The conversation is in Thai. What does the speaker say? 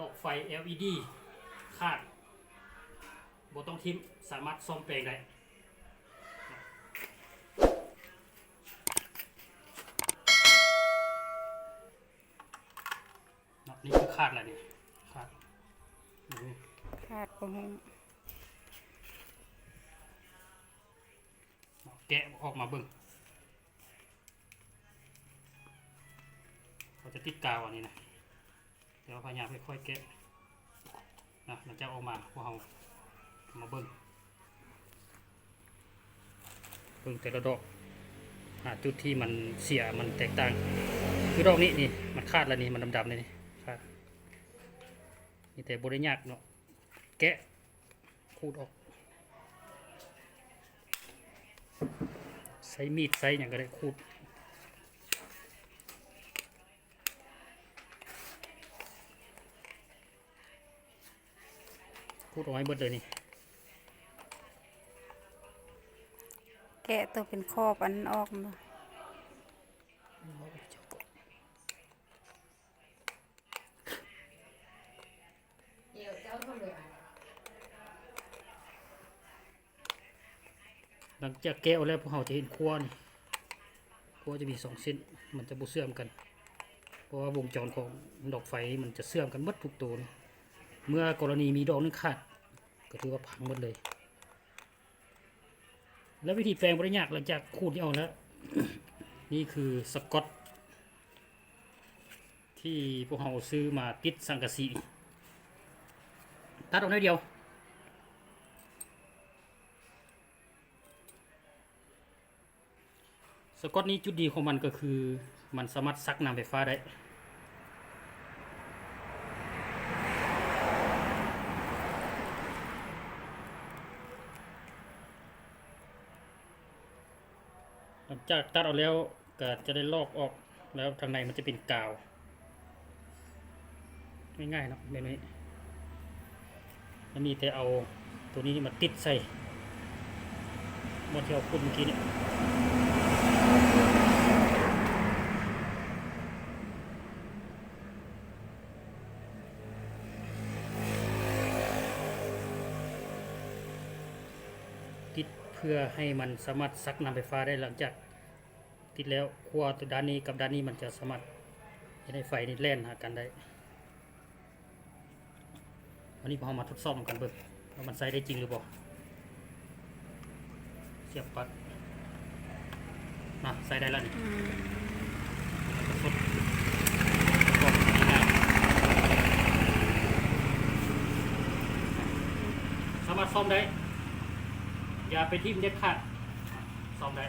ดอกไฟ LED คาดบ่ต้องทิมสามารถซ่อมแปลงได้เนาะนี่คือคาดแล้วนี่คาดอืมขาดประหงเนาะแกะออกมาเบิ่งเราจะติดกาวอันนี้นะเดี๋ยวพยายามค่อยๆแกะนะมันจะออกมาพวกเรามาเบิ่งเบิ่งแต่ละดอกหาจุดที่มันเสียมันแตกต่างคือดอกนี้นี่มันคาดแล้วนี่มันดำๆเลยนี่คาดนี่แต่บริยากเนาะแกะขูดออกใช้มีดใช้อย่างก็ได้ขูด ดออกให้เบิดเลยนี่ แกะตัวเป็นครอบอันออกมาเดี๋ยวเจ้าทำเลยอะหลังจากแกะออกแล้วพวกเราจะเห็นขั้วนี่ขั้วจะมีสองเส้น มันจะบุเสื่อมกัน เพราะว่าวงจรของดอกไฟมันจะเสื่อมกันหมดทุกตัวนี่เมื่อกรณีมีดอกหนึงขาด ก็ถือว่าพังหมดเลย แล้ววิธีแปลงบริยากหลังจากขูดนี่เอาแล้ว นี่คือสกอต ที่พวกเราซื้อมาติดสังกะสีตัดออกได้เดียวสกอตนี้จุดดีของมันก็คือมันสามารถซักน้ำไฟฟ้าได้ ลังจากตัดออกแล้วก็จะได้ลอกออกแล้วทางในมันจะเป็นกาวง่ายๆเนาะแบบนี้แล้วมีแต่เอาตัวนี้มาติดใส่บนที่เราพูดเมื่อกี้เนี่ยติด พื่อให้มันสามารถซักน้ำไฟฟ้าได้หลังจากติดแล้วขั้วตัวด้านนี้กับด้านนี้มันจะสามารถจะได้ไฟนี่แล่นหากันได้ วันนี้พอมาทดสอบกันเบิกว่ามันใช้ได้จริงหรือเปล่าเสียบปลั๊กนะใส่ได้แล้วนี่อืมทดสามารถซ่อมได้ อย่าไปทิ่มเด็ดขาดซ้อมได้